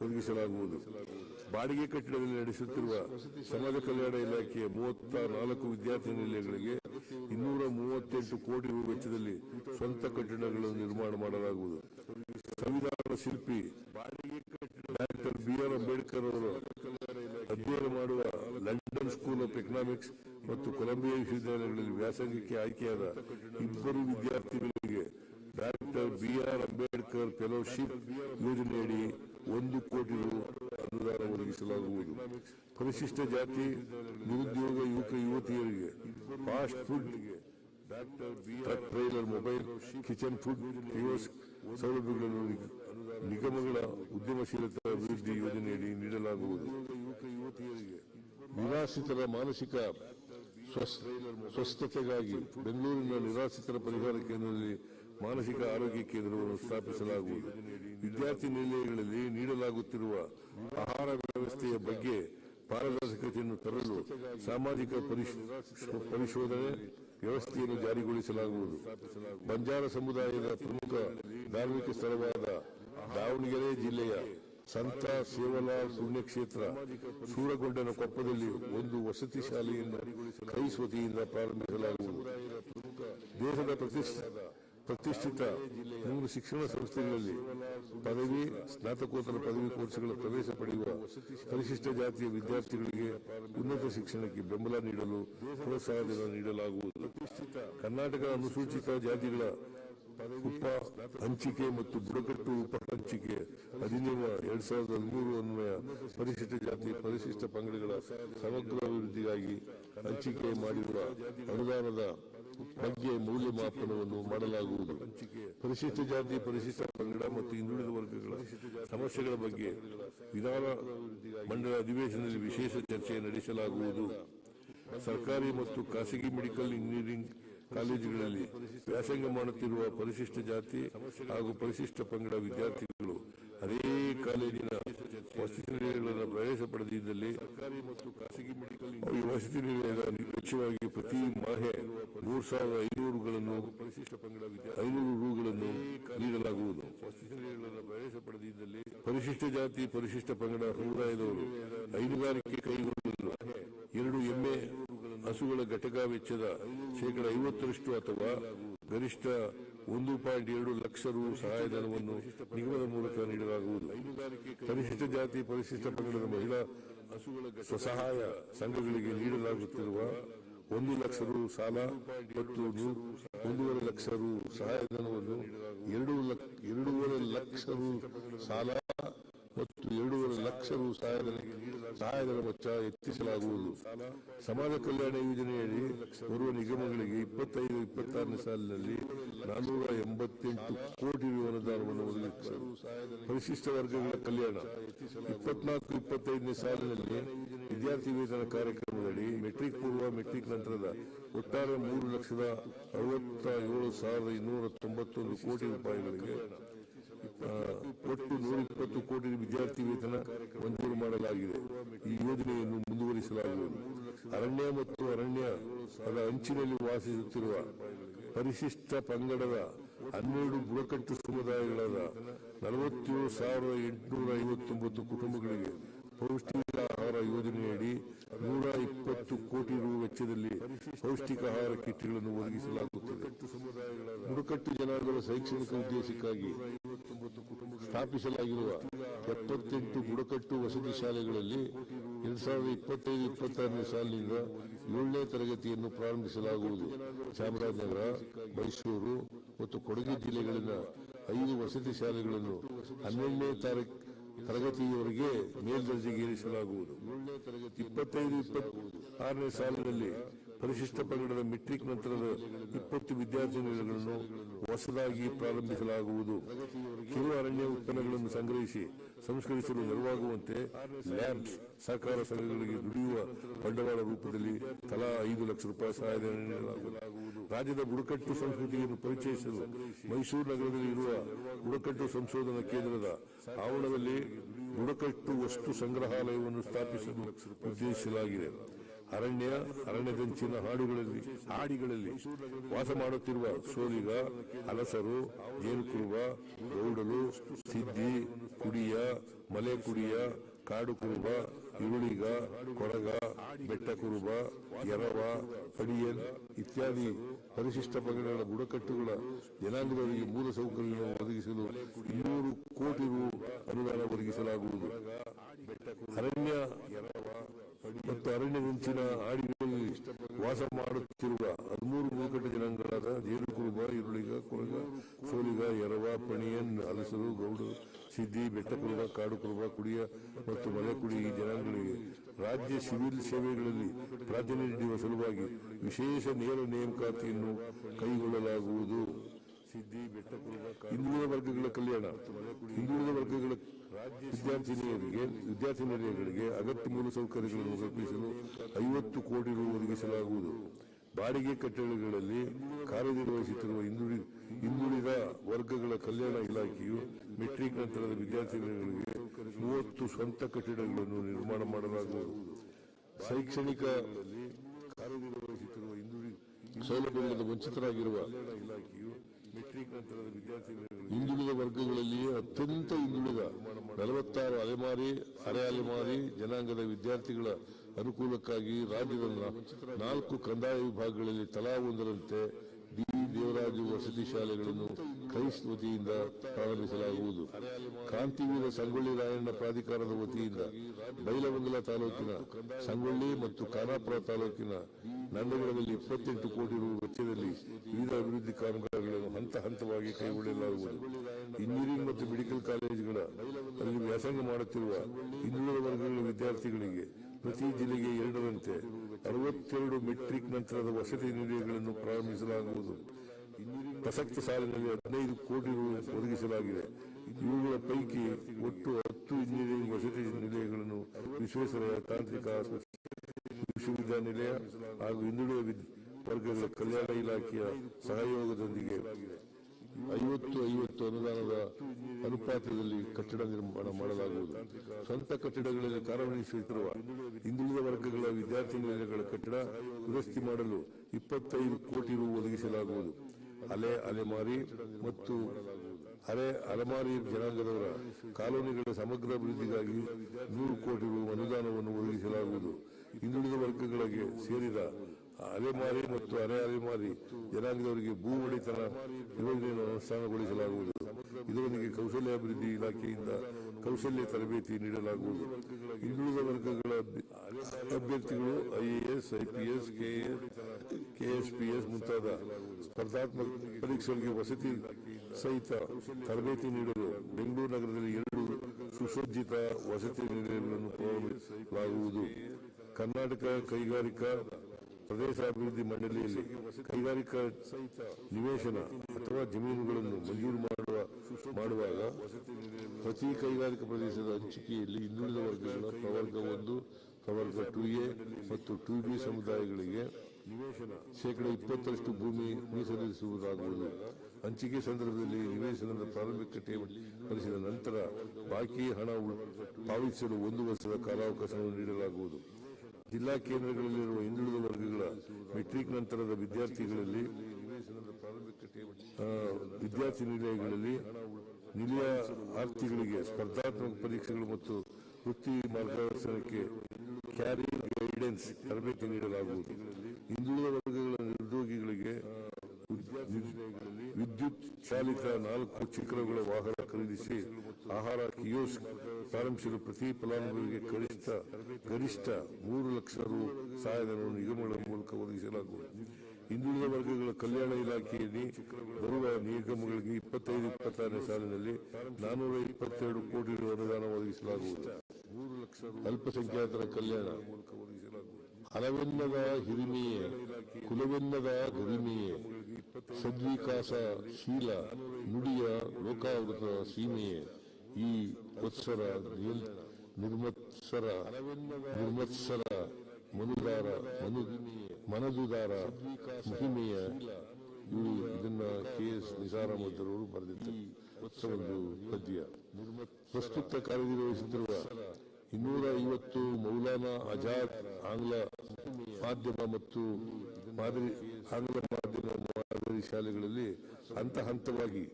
ಒದಗಿಸಲಾಗುವುದು ಬಾಡಿಗೆ ಕಟ್ಟಡದಲ್ಲಿ ನಡೆಸುತ್ತಿರುವ ಸಮಾಜ ಕಲ್ಯಾಣ ಇಲಾಖೆಯ ಮೂವತ್ತ ನಾಲ್ಕು ವಿದ್ಯಾರ್ಥಿ ನಿಲಯಗಳಿಗೆ ಇನ್ನೂರ ಮೂವತ್ತೆಂಟು ಕೋಟಿ ರೂಪಾಯಿ ವೆಚ್ಚದಲ್ಲಿ ಸ್ವಂತ ಕಟ್ಟಡಗಳನ್ನು ನಿರ್ಮಾಣ ಮಾಡಲಾಗುವುದು. ಸಂವಿಧಾನ ಶಿಲ್ಪಿ ಡಾಕ್ಟರ್ ಬಿಆರ್ ಅಂಬೇಡ್ಕರ್ ಅವರು ಅಧ್ಯಯನ ಮಾಡುವ ಲಂಡನ್ ಸ್ಕೂಲ್ ಆಫ್ ಎಕನಾಮಿಕ್ಸ್ ಮತ್ತು ಕೊಲಂಬಿಯಾ ವಿಶ್ವವಿದ್ಯಾಲಯಗಳಲ್ಲಿ ವ್ಯಾಸಂಗಕ್ಕೆ ಆಯ್ಕೆಯಾದ ಇಬ್ಬರು ವಿದ್ಯಾರ್ಥಿಗಳಿಗೆ ಡಾಕ್ಟರ್ ಬಿಆರ್ ಅಂಬೇಡ್ಕರ್ ಫೆಲೋಶಿಪ್ ಯೋಜನೆಯಡಿ ಒಂದು ಕೋಟಿ ರು ಅನುದಾನ ಒದಗಿಸಲಾಗುವುದು ಪರಿಶಿಷ್ಟ ಜಾತಿ, ನಿರುದ್ಯೋಗ ಯುವಕ, ಯುವತಿಯರಿಗೆ fast food trailer mobile kitchen food ಸೌಲಭ್ಯಗಳನ್ನು ನಿಗಮಗಳ ಉದ್ಯಮಶೀಲತೆ ಅಭಿವೃದ್ಧಿ ಯೋಜನೆಯಡಿ ನೀಡಲಾಗುವುದು. ನಿರಾಶ್ರಿತರ ಮಾನಸಿಕ ಸ್ವಸ್- ಸ್ವಸ್ಥತೆಗಾಗಿ ಬೆಂಗಳೂರಿನ ನಿರಾಶ್ರಿತರ ಪರಿಹಾರ ಕೇಂದ್ರದಲ್ಲಿ ಮಾನಸಿಕ ಆರೋಗ್ಯ ಕೇಂದ್ರವನ್ನು ಸ್ಥಾಪಿಸಲಾಗುವುದು. ವಿದ್ಯಾರ್ಥಿ ನಿಲಯಗಳಲ್ಲಿ ನೀಡಲಾಗುತ್ತಿರುವ ಆಹಾರ ವ್ಯವಸ್ಥೆಯ ಬಗ್ಗೆ ಪಾರದರ್ಶಕತೆಯನ್ನು ತರಲು ಸಾಮಾಜಿಕ ಪರಿಶ್- ಪರಿಶೋಧನೆ ವ್ಯವಸ್ಥೆಯನ್ನು ಜಾರಿಗೊಳಿಸಲಾಗುವುದು. ಬಂಜಾರ ಸಮುದಾಯದ ಪ್ರಮುಖ ಧಾರ್ಮಿಕ ಸ್ಥಳವಾದ ದಾವಣಗೆರೆ ಜಿಲ್ಲೆಯ ಸಂತ ಸೇವಲಾಲ್ ಪುಣ್ಯಕ್ಷೇತ್ರ ಸೂರಗೊಂಡನ ಕೊಪ್ಪದಲ್ಲಿ ಒಂದು ವಸತಿ ಶಾಲೆಯನ್ನು ವತಿಯಿಂದ ಪ್ರಾರಂಭಿಸಲಾಗುವುದು. ದೇಶದ ಪ್ರತಿಷ್ಠ ಪ್ರತಿಷ್ಠಿತ ಮೂರು ಶಿಕ್ಷಣ ಸಂಸ್ಥೆಗಳಲ್ಲಿ ಪದವಿ, ಸ್ನಾತಕೋತ್ತರ ಪದವಿ ಕೋರ್ಸ್ಗಳ ಪ್ರವೇಶ ಪಡೆಯುವ ಪರಿಶಿಷ್ಟ ಜಾತಿಯ ವಿದ್ಯಾರ್ಥಿಗಳಿಗೆ ಉನ್ನತ ಶಿಕ್ಷಣಕ್ಕೆ ಬೆಂಬಲ ನೀಡಲು ಪ್ರೋತ್ಸಾಹ ನೀಡಲಾಗುವುದು. ಕರ್ನಾಟಕ ಅನುಸೂಚಿತ ಜಾತಿಗಳ ಉಪ ಹಂಚಿಕೆ ಮತ್ತು ಬುಡಕಟ್ಟು ಉಪ ಹಂಚಿಕೆ ಅಧಿನಿಯಮ ಎರಡ್ ಸಾವಿರದ ಹದಿಮೂರು ಅನ್ವಯ ಪರಿಶಿಷ್ಟ ಜಾತಿ ಪರಿಶಿಷ್ಟ ಪಂಗಡಗಳ ಸಮಗ್ರ ಅಭಿವೃದ್ಧಿಗಾಗಿ ಹಂಚಿಕೆ ಮಾಡಿರುವ ಅನುದಾನದ ಬಗ್ಗೆ ಮೌಲ್ಯಮಾಪನವನ್ನು ಮಾಡಲಾಗುವುದು. ಪರಿಶಿಷ್ಟ ಜಾತಿ, ಪರಿಶಿಷ್ಟ ಪಂಗಡ ಮತ್ತು ಹಿಂದುಳಿದ ವರ್ಗಗಳ ಸಮಸ್ಯೆಗಳ ಬಗ್ಗೆ ವಿಧಾನ ಮಂಡಲ ಅಧಿವೇಶನದಲ್ಲಿ ವಿಶೇಷ ಚರ್ಚೆ ನಡೆಸಲಾಗುವುದು. ಸರ್ಕಾರಿ ಮತ್ತು ಖಾಸಗಿ ಮೆಡಿಕಲ್ ಇಂಜಿನಿಯರಿಂಗ್ ಕಾಲೇಜುಗಳಲ್ಲಿ ವ್ಯಾಸಂಗ ಮಾಡುತ್ತಿರುವ ಪರಿಶಿಷ್ಟ ಜಾತಿ ಹಾಗೂ ಪರಿಶಿಷ್ಟ ಪಂಗಡ ವಿದ್ಯಾರ್ಥಿಗಳು ಅದೇ ಕಾಲೇಜಿನ ವಸತಿ ನಿಲಯಗಳನ್ನು ಪ್ರವೇಶ ಪಡೆದಿದ್ದಲ್ಲಿ ಸರ್ಕಾರಿ ಮತ್ತು ಖಾಸಗಿ ಮೆಡಿಕಲ್ ಈ ವಸತಿ ನಿಲಯದ ವೆಚ್ಚವಾಗಿ ಪ್ರತಿ ಮಾಹೆ ಮೂರು ಸಾವಿರದ ಐನೂರುಗಳನ್ನು ಪರಿಶಿಷ್ಟ ಪಂಗಡ ಐನೂರು ರೂಗಳನ್ನು ನೀಡಲಾಗುವುದು ವಸತಿ ನಿಲಯಗಳನ್ನು ಪ್ರವೇಶ ಪಡೆದಿದ್ದಲ್ಲಿ ಪರಿಶಿಷ್ಟ ಜಾತಿ ಪರಿಶಿಷ್ಟ ಪಂಗಡ ಸಮುದಾಯದವರು ಹೈನುಗಾರಿಕೆ ಕೈಗೊಳ್ಳಲು ಎರಡು ಎಮ್ಮೆ ಹಸುಗಳ ಘಟಕ ವೆಚ್ಚದ ಶೇಕಡ ಐವತ್ತರಷ್ಟು ಅಥವಾ ಗರಿಷ್ಠ ಒಂದು ಪಾಯಿಂಟ್ ಎರಡು ಲಕ್ಷ ರು ಸಹಾಯಧನವನ್ನು ನಿಗಮದ ಮೂಲಕ ನೀಡಲಾಗುವುದು. ಪರಿಶಿಷ್ಟ ಜಾತಿ ಪರಿಶಿಷ್ಟ ಪಂಗಡದ ಮಹಿಳಾ ಸ್ವಸಹಾಯ ಸಂಘಗಳಿಗೆ ನೀಡಲಾಗುತ್ತಿರುವ ಒಂದು ಲಕ್ಷ ರು ಸಾಲ ಮತ್ತು ಒಂದೂವರೆ ಲಕ್ಷ ರು ಸಹಾಯಧನವನ್ನು ಎರಡೂವರೆ ಲಕ್ಷ ರು ಸಾಲ ಮತ್ತು ಎರಡೂವರೆ ಲಕ್ಷ ರು ಸಹಾಯಧನ ಸಹಾಯಧನ ವೆಚ್ಚ ಹೆಚ್ಚಿಸಲಾಗುವುದು ಸಮಾಜ ಕಲ್ಯಾಣ ಯೋಜನೆಯಡಿ ಬರುವ ನಿಗಮಗಳಿಗೆ ಇಪ್ಪತ್ತೈದು, ಇಪ್ಪತ್ತಾರನೇ ಸಾಲಿನಲ್ಲಿ ನಾನ್ನೂರ ಎಂಬತ್ತೆಂಟು ಕೋಟಿ ರು ಅನುದಾನವನ್ನು ಒದಗಿಸಲು ಪರಿಶಿಷ್ಟ ವರ್ಗಗಳ ಕಲ್ಯಾಣ. ಇಪ್ಪತ್ನಾಲ್ಕು, ಇಪ್ಪತ್ತೈದನೇ ಸಾಲಿನಲ್ಲಿ ವಿದ್ಯಾರ್ಥಿ ವೇತನ ಕಾರ್ಯಕ್ರಮದಡಿ ಮೆಟ್ರಿಕ್ ಪೂರ್ವ, ಮೆಟ್ರಿಕ್ ನಂತರದ ಒಟ್ಟಾರೆ ಮೂರು ಲಕ್ಷದ ಅರವತ್ತ ಏಳು ಸಾವಿರದ ಇನ್ನೂರ ತೊಂಬತ್ತೊಂದು ಕೋಟಿ ರೂಪಾಯಿಗಳಿಗೆ ಒಟ್ಟು ನೂರ ಇಪ್ಪತ್ತು ಕೋಟಿ ವಿದ್ಯಾರ್ಥಿ ವೇತನ ಮಂಜೂರು ಮಾಡಲಾಗಿದೆ. ಈ ಯೋಜನೆಯನ್ನು ಮುಂದುವರಿಸಲಾಗುವುದು. ಅರಣ್ಯ ಮತ್ತು ಅರಣ್ಯ ಅದ ಅಂಚಿನಲ್ಲಿ ವಾಸಿಸುತ್ತಿರುವ ಪರಿಶಿಷ್ಟ ಪಂಗಡದ ಹನ್ನೆರಡು ಬುಡಕಟ್ಟು ಸಮುದಾಯಗಳಾದ ನಲವತ್ತೇಳು ಸಾವಿರದ ಎಂಟುನೂರ ಐವತ್ತೊಂಬತ್ತು ಕುಟುಂಬಗಳಿಗೆ ಪೌಷ್ಟಿಕ ಆಹಾರ ಯೋಜನೆಯಡಿ ನೂರ ಇಪ್ಪತ್ತು ಕೋಟಿ ರು ವೆಚ್ಚದಲ್ಲಿ ಪೌಷ್ಟಿಕ ಆಹಾರ ಕಿಟ್ಗಳನ್ನು ಒದಗಿಸಲಾಗುತ್ತದೆ. ಬುಡಕಟ್ಟು ಜನಾಂಗದ ಶೈಕ್ಷಣಿಕ ಉದ್ದೇಶಕ್ಕಾಗಿ ಸ್ಥಾಪಿಸಲಾಗಿರುವ ಎಪ್ಪತ್ತೆಂಟು ಬುಡಕಟ್ಟು ವಸತಿ ಶಾಲೆಗಳಲ್ಲಿ ಎರಡ್ ಸಾವಿರದ ಇಪ್ಪತ್ತೈದು, ಇಪ್ಪತ್ತಾರನೇ ಸಾಲಿನಿಂದ ಏಳನೇ ತರಗತಿಯನ್ನು ಪ್ರಾರಂಭಿಸಲಾಗುವುದು. ಚಾಮರಾಜನಗರ, ಮೈಸೂರು ಮತ್ತು ಕೊಡಗು ಜಿಲ್ಲೆಗಳಿನ ಐದು ವಸತಿ ಶಾಲೆಗಳನ್ನು ಹನ್ನೆರಡನೇ ತಾರೀಕು ತರಗತಿಯವರೆಗೆ ಮೇಲ್ದರ್ಜೆಗೇರಿಸಲಾಗುವುದು ಇಪ್ಪತ್ತೈದು ಇಪ್ಪತ್ತು ಆರನೇ ಸಾಲಿನಲ್ಲಿ ಪರಿಶಿಷ್ಟ ಪಂಗಡದ ಮೆಟ್ರಿಕ್ ನಂತರದ ಇಪ್ಪತ್ತು ವಿದ್ಯಾರ್ಥಿನಿಗಳನ್ನು ಹೊಸದಾಗಿ ಪ್ರಾರಂಭಿಸಲಾಗುವುದು. ಕಿರು ಅರಣ್ಯ ಉತ್ಪನ್ನಗಳನ್ನು ಸಂಗ್ರಹಿಸಿ ಸಂಸ್ಕರಿಸಲು ನೆರವಾಗುವಂತೆ ಲ್ಯಾಂಪ್ಸ್ ಸಹಕಾರ ಸಂಘಗಳಿಗೆ ದುಡಿಯುವ ಬಂಡವಾಳ ರೂಪದಲ್ಲಿ ತಲಾ ಐದು ಲಕ್ಷ ರೂಪಾಯಿ ಸಹಾಯಧನ ನೀಡಲಾಗುವುದು. ರಾಜ್ಯದ ಬುಡಕಟ್ಟು ಸಂಸ್ಕೃತಿಯನ್ನು ಪರಿಚಯಿಸಲು ಮೈಸೂರು ನಗರದಲ್ಲಿ ಇರುವ ಬುಡಕಟ್ಟು ಸಂಶೋಧನಾ ಕೇಂದ್ರದ ಆವರಣದಲ್ಲಿ ಬುಡಕಟ್ಟು ವಸ್ತು ಸಂಗ್ರಹಾಲಯವನ್ನು ಸ್ಥಾಪಿಸಲು ಉದ್ದೇಶಿಸಲಾಗಿದೆ. ಅರಣ್ಯ, ಅರಣ್ಯದಂಚಿನ ಹಾಡುಗಳಲ್ಲಿ, ಹಾಡಿಗಳಲ್ಲಿ ವಾಸ ಮಾಡುತ್ತಿರುವ ಸೋಲಿಗ ಹಲಸರು ಜೇನುಕುರುಬ ಗೌಡಲು ಸಿದ್ದಿ, ಕುಡಿಯ ಮಲೆ ಕುಡಿಯ ಕಾಡು ಕುರುಬ ಇರುಳಿಗ ಕೊಡಗ ಬೆಟ್ಟ ಕುರುಬ ಎರವ, ಪಡಿಯನ್ ಇತ್ಯಾದಿ ಪರಿಶಿಷ್ಟ ಪಂಗಡಗಳ ಬುಡಕಟ್ಟುಗಳ ಜನಾಂಗದವರಿಗೆ ಮೂಲ ಸೌಕರ್ಯಗಳನ್ನು ಒದಗಿಸಲು ಇನ್ನೂರು ಕೋಟಿ ರು ಅನುದಾನ ಒದಗಿಸಲಾಗುವುದು. ಅರಣ್ಯ ಮತ್ತು ಅರಣ್ಯದಂಚಿನ ಆಡಿಗಳಲ್ಲಿ ವಾಸ ಮಾಡುತ್ತಿರುವ ಹದಿಮೂರು ಮೂಕಟ ಜನಾಂಗಗಳಾದ ಜೇನುಕುರುಬ ಈರುಳಿಗ ಕೊಳಗ ಸೋಲಿಗ, ಎರವ, ಪಣಿಯನ್, ಹಲಸರು, ಗೌಡು, ಸಿದ್ದಿ, ಬೆಟ್ಟಕುರುಬ ಕಾಡು ಕುರುಬ ಕುಡಿಯ ಮತ್ತು ಮಲೆಕುಡಿ ಈ ಜನಾಂಗಗಳಿಗೆ ರಾಜ್ಯ ಸಿವಿಲ್ ಸೇವೆಗಳಲ್ಲಿ ಪ್ರಾತಿನಿಧ್ಯ ನೀಡುವ ಸಲುವಾಗಿ ವಿಶೇಷ ನೇರ ನೇಮಕಾತಿಯನ್ನು ಕೈಗೊಳ್ಳಲಾಗುವುದು. ಹಿಂದುಳಿದ ವರ್ಗಗಳ ಕಲ್ಯಾಣ ಹಿಂದುಳಿದ ವರ್ಗಗಳ ವಿದ್ಯಾರ್ಥಿನಿಯರಿಗೆ ವಿದ್ಯಾರ್ಥಿನಿಯರಿಗೆ ಅಗತ್ಯ ಮೂಲಸೌಕರ್ಯಗಳನ್ನು ಕಲ್ಪಿಸಲು ಐವತ್ತು ಕೋಟಿ ರು ಒದಗಿಸಲಾಗುವುದು. ಬಾಡಿಗೆ ಕಟ್ಟಡಗಳಲ್ಲಿ ಕಾರ್ಯನಿರ್ವಹಿಸುತ್ತಿರುವ ಹಿಂದುಳಿ ಹಿಂದುಳಿದ ವರ್ಗಗಳ ಕಲ್ಯಾಣ ಇಲಾಖೆಯು ಮೆಟ್ರಿಕ್ ನಂತರದ ವಿದ್ಯಾರ್ಥಿಗಳಿಗೆ ಮೂವತ್ತು ಸ್ವಂತ ಕಟ್ಟಡಗಳನ್ನು ನಿರ್ಮಾಣ ಮಾಡಲಾಗುವುದು. ಶೈಕ್ಷಣಿಕ ಕಾರ್ಯನಿರ್ವಹಿಸುತ್ತಿರುವ ಹಿಂದುಳಿ ಸೌಲಭ್ಯಗಳಿಂದ ವಂಚಿತರಾಗಿರುವ ಇಲಾಖೆಯು ಹಿಂದುಳಿದ ವರ್ಗಗಳಲ್ಲಿ ಅತ್ಯಂತ ಹಿಂದುಳಿದ ನಲವತ್ತಾರು ಅಲೆಮಾರಿ, ಅರೆ ಅಲೆಮಾರಿ ಜನಾಂಗದ ವಿದ್ಯಾರ್ಥಿಗಳ ಅನುಕೂಲಕ್ಕಾಗಿ ರಾಜ್ಯದ ನಾಲ್ಕು ಕಂದಾಯ ವಿಭಾಗಗಳಲ್ಲಿ ತಲಾ ಒಂದರಂತೆ ಡಿ. ದೇವರಾಜು ವಸತಿ ಶಾಲೆಗಳನ್ನು ಕ್ರೈಸ್ತ ವತಿಯಿಂದ ಪ್ರಾರಂಭಿಸಲಾಗುವುದು. ಕಾಂತಿವೀರ ಸಂಗೊಳ್ಳಿ ರಾಯಣ್ಣ ಪ್ರಾಧಿಕಾರದ ವತಿಯಿಂದ ಬೈಲಮಂಗಲ ತಾಲೂಕಿನ ಸಂಗೊಳ್ಳಿ ಮತ್ತು ಖಾನಾಪುರ ತಾಲೂಕಿನ ನಂದಗಡದಲ್ಲಿ ಇಪ್ಪತ್ತೆಂಟು ಕೋಟಿ ರು ವೆಚ್ಚದಲ್ಲಿ ವಿವಿಧ ಅಭಿವೃದ್ಧಿ ಕಾಮಗಾರಿಗಳನ್ನು ಹಂತ ಹಂತವಾಗಿ ಕೈಗೊಳ್ಳಲಾಗುವುದು. ಇಂಜಿನಿಯರಿಂಗ್ ಮತ್ತು ಮೆಡಿಕಲ್ ಕಾಲೇಜುಗಳ ಅಲ್ಲಿ ವ್ಯಾಸಂಗ ಮಾಡುತ್ತಿರುವ ಹಿಂದುಳಿದ ವರ್ಗಗಳ ವಿದ್ಯಾರ್ಥಿಗಳಿಗೆ ಪ್ರತಿ ಜಿಲ್ಲೆಗೆ ಎರಡರಂತೆ ಅರವತ್ತೆರಡು ಮೆಟ್ರಿಕ್ ನಂತರದ ವಸತಿ ನಿಲಯಗಳನ್ನು ಪ್ರಾರಂಭಿಸಲಾಗುವುದು. ಪ್ರಸಕ್ತ ಸಾಲಿನಲ್ಲಿ ಹದಿನೈದು ಕೋಟಿ ರು ಒದಗಿಸಲಾಗಿದೆ. ಇವುಗಳ ಪೈಕಿ ಒಟ್ಟು ಹತ್ತು ಇಂಜಿನಿಯರಿಂಗ್ ವಸತಿ ನಿಲಯಗಳನ್ನು ವಿಶ್ವೇಶ್ವರಯ್ಯ ತಾಂತ್ರಿಕ ವಿಶ್ವವಿದ್ಯಾನಿಲಯ ಹಾಗೂ ಹಿಂದುಳಿದ ವರ್ಗಗಳ ಕಲ್ಯಾಣ ಇಲಾಖೆಯ ಸಹಯೋಗದೊಂದಿಗೆ ಐವತ್ತು ಐವತ್ತು ಅನುದಾನದ ಅನುಪಾತದಲ್ಲಿ ಕಟ್ಟಡ ನಿರ್ಮಾಣ ಮಾಡಲಾಗುವುದು. ಸ್ವಂತ ಕಟ್ಟಡಗಳಲ್ಲಿ ಕಾರ್ಯನಿರ್ವಹಿಸುತ್ತಿರುವ ಹಿಂದುಳಿದ ವರ್ಗಗಳ ವಿದ್ಯಾರ್ಥಿ ನಿಲಯಗಳ ಕಟ್ಟಡ ದುರಸ್ತಿ ಮಾಡಲು ಇಪ್ಪತ್ತೈದು ಕೋಟಿ ರು ಒದಗಿಸಲಾಗುವುದು. ಅಲೆ ಅಲೆಮಾರಿ ಮತ್ತು ಅರೆ ಅಲೆಮಾರಿ ಜನಾಂಗದವರ ಕಾಲೋನಿಗಳ ಸಮಗ್ರ ಅಭಿವೃದ್ಧಿಗಾಗಿ ನೂರು ಕೋಟಿ ರು ಅನುದಾನವನ್ನು ಒದಗಿಸಲಾಗುವುದು. ಹಿಂದುಳಿದ ವರ್ಗಗಳಿಗೆ ಸೇರಿದ ಅಲೆಮಾರಿ ಮತ್ತು ಅರೆ ಅಲೆಮಾರಿ ಜನಾಂಗದವರಿಗೆ ಭೂ ಒಡೆತನ ಯೋಜನೆಯನ್ನು ಅನುಷ್ಠಾನಗೊಳಿಸಲಾಗುವುದು. ಇದರೊಂದಿಗೆ ಕೌಶಲ್ಯ ಅಭಿವೃದ್ಧಿ ಇಲಾಖೆಯಿಂದ ಕೌಶಲ್ಯ ತರಬೇತಿ ನೀಡಲಾಗುವುದು. ಹಿಂದುಳಿದ ವರ್ಗಗಳ ಅಭ್ಯ- ಅಭ್ಯರ್ಥಿಗಳು ಐಎಎಸ್, ಐಪಿಎಸ್ ಕೆಎಸ್ಪಿಎಸ್ ಮುಂತಾದ ಸ್ಪರ್ಧಾತ್ಮಕ ಪರೀಕ್ಷೆಗಳಿಗೆ ವಸತಿ ಸಹಿತ ತರಬೇತಿ ನೀಡಲು ಬೆಂಗಳೂರು ನಗರದಲ್ಲಿ ಎರಡು ಸುಸಜ್ಜಿತ ವಸತಿ ನಿಲಯಗಳನ್ನು ಪ್ರಾರಂಭಿಸಲಾಗುವುದು. ಕರ್ನಾಟಕ ಕೈಗಾರಿಕಾ ಪ್ರದೇಶಾಭಿವೃದ್ಧಿ ಮಂಡಳಿಯಲ್ಲಿ ಕೈಗಾರಿಕಾ ನಿವೇಶನ ಅಥವಾ ಜಮೀನುಗಳನ್ನು ಮಂಜೂರು ಮಾಡುವ, ಮಾಡುವಾಗ ಪ್ರತಿ ಕೈಗಾರಿಕಾ ಪ್ರದೇಶದ ಹಂಚಿಕೆಯಲ್ಲಿ ಹಿಂದುಳಿದ ವರ್ಗಗಳ ಪ್ರವರ್ಗ ಒಂದು, ಪ್ರವರ್ಗ ಟು ಎ ಮತ್ತು ಟು ಬಿ ಸಮುದಾಯಗಳಿಗೆ ನಿವೇಶನ ಶೇಕಡ ಇಪ್ಪತ್ತರಷ್ಟು ಭೂಮಿ ಮೀಸಲಿರಿಸುವುದಾಗುವುದು. ಹಂಚಿಕೆ ಸಂದರ್ಭದಲ್ಲಿ ನಿವೇಶನದ ಪ್ರಾರಂಭಿಕ ಠೇವಣಿ ನಂತರ ಬಾಕಿ ಹಣ ಪಾವತಿಸಲು ಒಂದು ವರ್ಷದ ಕಾಲಾವಕಾಶವನ್ನು ನೀಡಲಾಗುವುದು. ಜಿಲ್ಲಾ ಕೇಂದ್ರಗಳಲ್ಲಿರುವ ಹಿಂದುಳಿದ ವರ್ಗಗಳ ಮೆಟ್ರಿಕ್ ನಂತರದ ವಿದ್ಯಾರ್ಥಿಗಳಲ್ಲಿ ವಿದ್ಯಾರ್ಥಿ ನಿಲಯಗಳಲ್ಲಿ ನಿಲಯ ಆರ್ಥಿಗಳಿಗೆ ಸ್ಪರ್ಧಾತ್ಮಕ ಪರೀಕ್ಷೆಗಳು ಮತ್ತು ವೃತ್ತಿ ಮಾರ್ಗದರ್ಶನಕ್ಕೆ ಕ್ಯಾರಿಯರ್ ಗೈಡೆನ್ಸ್ ತರಬೇತಿ ನೀಡಲಾಗುವುದು. ಹಿಂದುಳಿದ ವರ್ಗಗಳ ವಿದ್ಯುತ್ ಚಾಲಿತ ನಾಲ್ಕು ಚಕ್ರಗಳ ವಾಹನ ಖರೀದಿಸಿ ಆಹಾರ, ಕಿಯೋಸ್ಕ್ ಪ್ರಾರಂಭಿಸಲು ಪ್ರತಿ ಫಲಾನುಭವಿಗೆ ಕನಿಷ್ಠ, ಗರಿಷ್ಠ ಮೂರು ಲಕ್ಷ ರು ಸಹಾಯಧನವನ್ನು ನಿಗಮಗಳ ಮೂಲಕ ಒದಗಿಸಲಾಗುವುದು. ಹಿಂದುಳಿದ ವರ್ಗಗಳ ಕಲ್ಯಾಣ ಇಲಾಖೆಯಲ್ಲಿ ಬರುವ ನಿಗಮಗಳಿಗೆ ಇಪ್ಪತ್ತೈದು, ಇಪ್ಪತ್ತಾರನೇ ಸಾಲಿನಲ್ಲಿ ನಾನೂರ ಇಪ್ಪತ್ತೆರಡು ಕೋಟಿ ರು ಅನುದಾನ ಒದಗಿಸಲಾಗುವುದು. ಅಲ್ಪಸಂಖ್ಯಾತರ ಕಲ್ಯಾಣ ಹಲವೆನ್ನದ ಹಿರಿಮೆಯೇ ಕುಲವೆನ್ನದ ಗರಿಮೆಯೇ ಸದ್ವಿಕಾಸ, ಶೀಲ, ನುಡಿಯ ಲೋಕಾವೃತ ಸೀಮೆಯೇ. ಈ ವತ್ಸರ ನಿರ್ಮತ್ಸರ ನಿರ್ಮತ್ಸರ, ಮನುದಾರ, ಮನು, ಮನದುದಾರ, ಮಹಿಮೆಯ ಇವರು ಇದನ್ನ ಕೆ ಎಸ್ ನಿಸಾರಾಮದ್ದರವರು ಬರೆದಿದ್ದಾರೆ. ಒಂದು ಪದ್ಯ. ಪ್ರಸ್ತುತ ಕಾರ್ಯನಿರ್ವಹಿಸುತ್ತಿರುವ ಇನ್ನೂರ ಐವತ್ತು ಮೌಲಾನಾ ಆಜಾದ್ ಆಂಗ್ಲ ಮಾಧ್ಯಮ ಮತ್ತು ಮಾದರಿ ಆಂಗ್ಲ ಮಾಧ್ಯಮ ಮಾದರಿ ಶಾಲೆಗಳಲ್ಲಿ ಹಂತ ಹಂತವಾಗಿ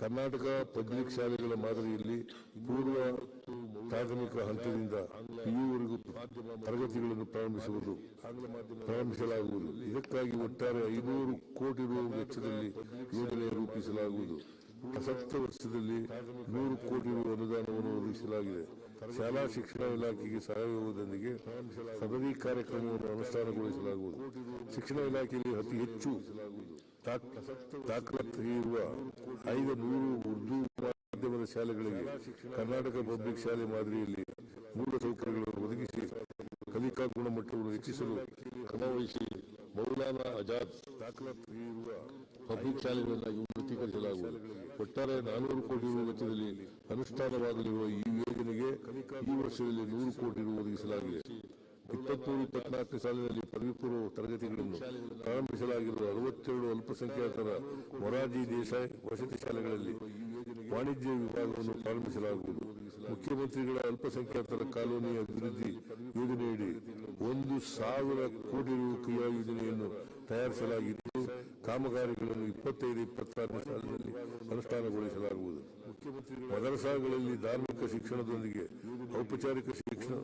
ಕರ್ನಾಟಕ ಪಬ್ಲಿಕ್ ಶಾಲೆಗಳ ಮಾದರಿಯಲ್ಲಿ ಪೂರ್ವ ಪ್ರಾಥಮಿಕ ಹಂತದಿಂದ ಪಿಯುವರೆಗೂ ತರಗತಿಗಳನ್ನು ಪ್ರಾರಂಭಿಸುವುದು, ಪ್ರಾರಂಭಿಸಲಾಗುವುದು. ಇದಕ್ಕಾಗಿ ಒಟ್ಟಾರೆ ಐನೂರು ಕೋಟಿ ರೂ ವೆಚ್ಚದಲ್ಲಿ ಯೋಜನೆ ರೂಪಿಸಲಾಗುವುದು. ಪ್ರಸಕ್ತ ವರ್ಷದಲ್ಲಿ ನೂರು ಕೋಟಿ ರು ಅನುದಾನವನ್ನು ಒದಗಿಸಲಾಗಿದೆ. ಶಾಲಾ ಶಿಕ್ಷಣ ಇಲಾಖೆಗೆ ಸಹಯೋಗದೊಂದಿಗೆ ಸದರಿ ಕಾರ್ಯಕ್ರಮವನ್ನು ಅನುಷ್ಠಾನಗೊಳಿಸಲಾಗುವುದು. ಶಿಕ್ಷಣ ಇಲಾಖೆಯಲ್ಲಿ ಅತಿ ಹೆಚ್ಚು ಇರುವ ಐದು ನೂರು ಉರ್ದು ಮಾಧ್ಯಮದ ಶಾಲೆಗಳಿಗೆ ಕರ್ನಾಟಕ ಪಬ್ಲಿಕ್ ಶಾಲೆ ಮಾದರಿಯಲ್ಲಿ ಮೂಲ ಸೌಕರ್ಯಗಳನ್ನು ಒದಗಿಸಿ ಕಲಿಕಾ ಗುಣಮಟ್ಟವನ್ನು ಹೆಚ್ಚಿಸಲು ಕ್ರಮವಹಿಸಿ ಮೌಲಾನಾ ಆಜಾದ್ ಪಬ್ಲಿಕ್ ಶಾಲೆಗಳನ್ನಾಗಿ ಉನ್ನತೀಕರಿಸಲಾಗುವುದು ಒಟ್ಟಾರೆ ನಾನೂರು ಕೋಟಿ ರೂಪಾಯಿ ವೆಚ್ಚದಲ್ಲಿ ಅನುಷ್ಠಾನವಾಗಲಿರುವ ಈ ಯೋಜನೆಗೆ ಈ ವರ್ಷದಲ್ಲಿ ನೂರು ಕೋಟಿ ರು ಒದಗಿಸಲಾಗಿದೆ. ಇಪ್ಪತ್ಮೂರು ಇಪ್ಪತ್ನಾಲ್ಕನೇ ಸಾಲಿನಲ್ಲಿ ಪದವಿ ಪೂರ್ವ ತರಗತಿಗಳನ್ನು ಪ್ರಾರಂಭಿಸಲಾಗಿರುವ ಅರವತ್ತೆರಡು ಅಲ್ಪಸಂಖ್ಯಾತರ ಮೊರಾರ್ಜಿ ದೇಸಾಯಿ ವಸತಿ ಶಾಲೆಗಳಲ್ಲಿ ವಾಣಿಜ್ಯ ವಿಭಾಗವನ್ನು ಪ್ರಾರಂಭಿಸಲಾಗುವುದು. ಮುಖ್ಯಮಂತ್ರಿಗಳ ಅಲ್ಪಸಂಖ್ಯಾತರ ಕಾಲೋನಿ ಅಭಿವೃದ್ಧಿ ಯೋಜನೆಯಡಿ ಒಂದು ಸಾವಿರ ಕೋಟಿ ರು ಕ್ರಿಯಾ ಯೋಜನೆಯನ್ನು ತಯಾರಿಸಲಾಗಿದ್ದು ಕಾಮಗಾರಿಗಳನ್ನು ಇಪ್ಪತ್ತೈದು ಇಪ್ಪತ್ತಾರನೇ ಸಾಲಿನಲ್ಲಿ ಅನುಷ್ಠಾನಗೊಳಿಸಲಾಗುವುದು. ಮದರಸಾಗಳಲ್ಲಿ ಧಾರ್ಮಿಕ ಶಿಕ್ಷಣದೊಂದಿಗೆ ಔಪಚಾರಿಕ ಶಿಕ್ಷಣ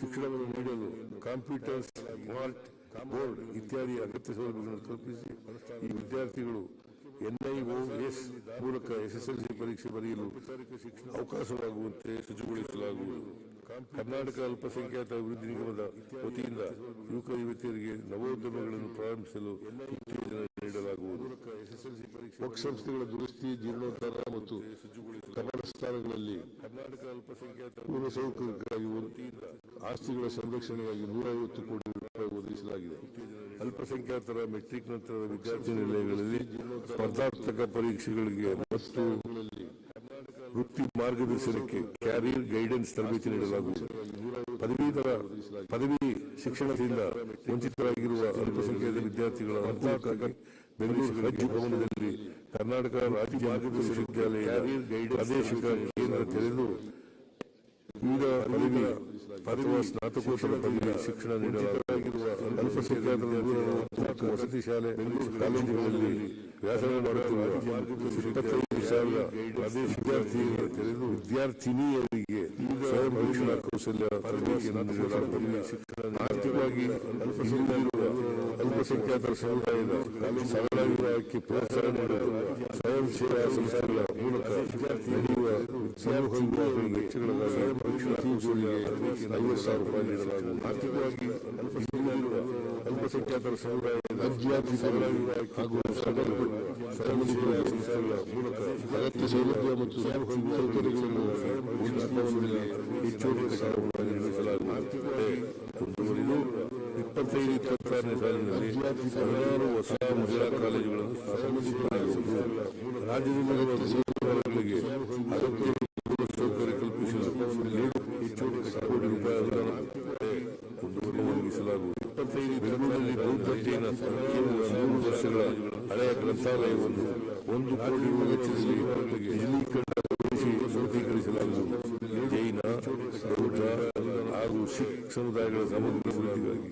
ಶಿಕ್ಷಣವನ್ನು ನೀಡಲು ಕಂಪ್ಯೂಟರ್ ಸ್ಮಾರ್ಟ್ ಬೋರ್ಡ್ ಇತ್ಯಾದಿ ಅಗತ್ಯ ಸೌಲಭ್ಯಗಳನ್ನು ಕಲ್ಪಿಸಿ ಈ ವಿದ್ಯಾರ್ಥಿಗಳು ಎನ್ಐಒಎಸ್ ಮೂಲಕ ಎಸ್ಎಸ್ಎಲ್ಸಿ ಪರೀಕ್ಷೆ ಬರೆಯಲು ಅವಕಾಶವಾಗುವಂತೆ ಸಜ್ಜುಗೊಳಿಸಲಾಗುವುದು. ಕರ್ನಾಟಕ ಅಲ್ಪಸಂಖ್ಯಾತ ಅಭಿವೃದ್ಧಿ ನಿಗಮದ ವತಿಯಿಂದ ಯುವಕ ಯುವತಿಯರಿಗೆ ನವೋದ್ಯಮಗಳನ್ನು ಪ್ರಾರಂಭಿಸಲು ಉತ್ತೇಜನ ನೀಡಲಾಗುವುದು. ವಕ್ ಸಂಸ್ಥೆಗಳ ದುರಸ್ತಿ, ಜೀರ್ಣೋದ್ಧಾರ ಮತ್ತು ಮೂಲಸೌಕರ್ಯಕ್ಕಾಗಿ ವತಿಯಿಂದ ಆಸ್ತಿಗಳ ಸಂರಕ್ಷಣೆಗಾಗಿ ನೂರೈವತ್ತು ಕೋಟಿ ರೂಪಾಯಿ ಒದಗಿಸಲಾಗಿದೆ. ಅಲ್ಪಸಂಖ್ಯಾತರ ಮೆಟ್ರಿಕ್ ನಂತರದ ವಿದ್ಯಾರ್ಥಿ ನಿಲಯಗಳಲ್ಲಿ ಸ್ಪರ್ಧಾತ್ಮಕ ಪರೀಕ್ಷೆಗಳಿಗೆ ಮತ್ತು ವೃತ್ತಿ ಮಾರ್ಗದರ್ಶನಕ್ಕೆ ಕ್ಯಾರಿಯರ್ ಗೈಡೆನ್ಸ್ ತರಬೇತಿ ನೀಡಲಾಗುವುದು. ಪದವೀಧರ, ಪದವಿ ಶಿಕ್ಷಣದಿಂದ ವಂಚಿತರಾಗಿರುವ ಅಲ್ಪಸಂಖ್ಯಾತ ವಿದ್ಯಾರ್ಥಿಗಳ ಬೆಂಗಳೂರು ರಾಜ್ಯ ಭವನದಲ್ಲಿ ಕರ್ನಾಟಕ ರಾಜ್ಯ ಮಾರ್ಗದರ್ಶನ ವಿಶ್ವವಿದ್ಯಾಲಯ ಪ್ರಾದೇಶಿಕ ಕೇಂದ್ರ ತೆರೆದು ವಿವಿಧ ಪದವಿ ಅಥವಾ ಸ್ನಾತಕೋತ್ತರ ಪದವಿ ಶಿಕ್ಷಣ ನೀಡಲಾಗಿರುವ ಅಲ್ಪಸಂಖ್ಯಾತರ ವಸತಿ ಶಾಲೆ ಕಾಲೇಜುಗಳಲ್ಲಿ ವ್ಯಾಸಂಗ ಮಾಡುತ್ತಿರುವ ಸಾವಿರ ವಿದ್ಯಾರ್ಥಿಗಳು ತೆರೆದು ವಿದ್ಯಾರ್ಥಿನಿಯರಿಗೆ ಸ್ವಯಂ ಭವಿಷ್ಯ ಕೌಶಲ್ಯ ತರಬೇತಿಯನ್ನು ನೀಡಲಾಗುತ್ತದೆ ಆರ್ಥಿಕವಾಗಿ ಹಿಂದುಳಿದಿರುವ ಅಲ್ಪಸಂಖ್ಯಾತರ ಸಮುದಾಯದ ಸರಳ ವಿವಾಹಕ್ಕೆ ಪ್ರೋತ್ಸಾಹ ನೀಡಲು ಸ್ವಯಂ ಸೇವಾ ಸಂಸ್ಥೆಗಳ ಮೂಲಕ ನಡೆಯುವ ಸಮೂಹ ವಿವಾಹಗಳ ವೆಚ್ಚಗಳಿಗಾಗಿ ಪ್ರತಿ ಜೋಡಿಗೆ ಐವತ್ತು ಸಾವಿರ ರೂಪಾಯಿ ನೀಡಲಾಗುವುದು ಆರ್ಥಿಕವಾಗಿ ಹಿಂದುಳಿದಿರುವ ಅಲ್ಪಸಂಖ್ಯಾತರ ಸಮುದಾಯದ ವಿದ್ಯಾರ್ಥಿ ಸರಳ ವಿವಾಹಕ್ಕೆ ಹಾಗೂ ಸಕಲ ಸಾರ್ವಜನಿಕ ಸಂಸ್ಥೆಗಳ ಮೂಲಕ ಅಗತ್ಯ ಸೌಲಭ್ಯ ಮತ್ತು ಸೌಕರ್ಯಗಳನ್ನು ಹೊಂದಿಸುವವರಿಗೆ ಹೆಚ್ಚುವರಿ ಸಹಾಯವನ್ನು ನಿರ್ಮಿಸಲಾಗುತ್ತದೆ ಮುಂದುವರಿದು ಸಾಲಿನಲ್ಲಿ ಹಲವಾರು ಹೊಸ ಮಹಿಳಾ ಕಾಲೇಜುಗಳನ್ನು ಸ್ಥಾಪಿಸಲಾಗುವುದು ರಾಜ್ಯದಲ್ಲಿ ಅಗತ್ಯ ಮೂಲಸೌಕರ್ಯ ಕಲ್ಪಿಸಲು ಕೋಟಿ ರೂಪಾಯಿ ಅನುದಾನ ಇಪ್ಪತ್ತೈದು ಬೆಂಗಳೂರಿನಲ್ಲಿ ನೂರು ವರ್ಷಗಳ ಹಳೆಯ ಗ್ರಂಥಾಲಯವನ್ನು ಒಂದು ಕೋಟಿ ವೆಚ್ಚದಲ್ಲಿ സമുദായങ്ങളെ സമൂഹത്തെ സൃഷ്ടിക്കുകയാക്കി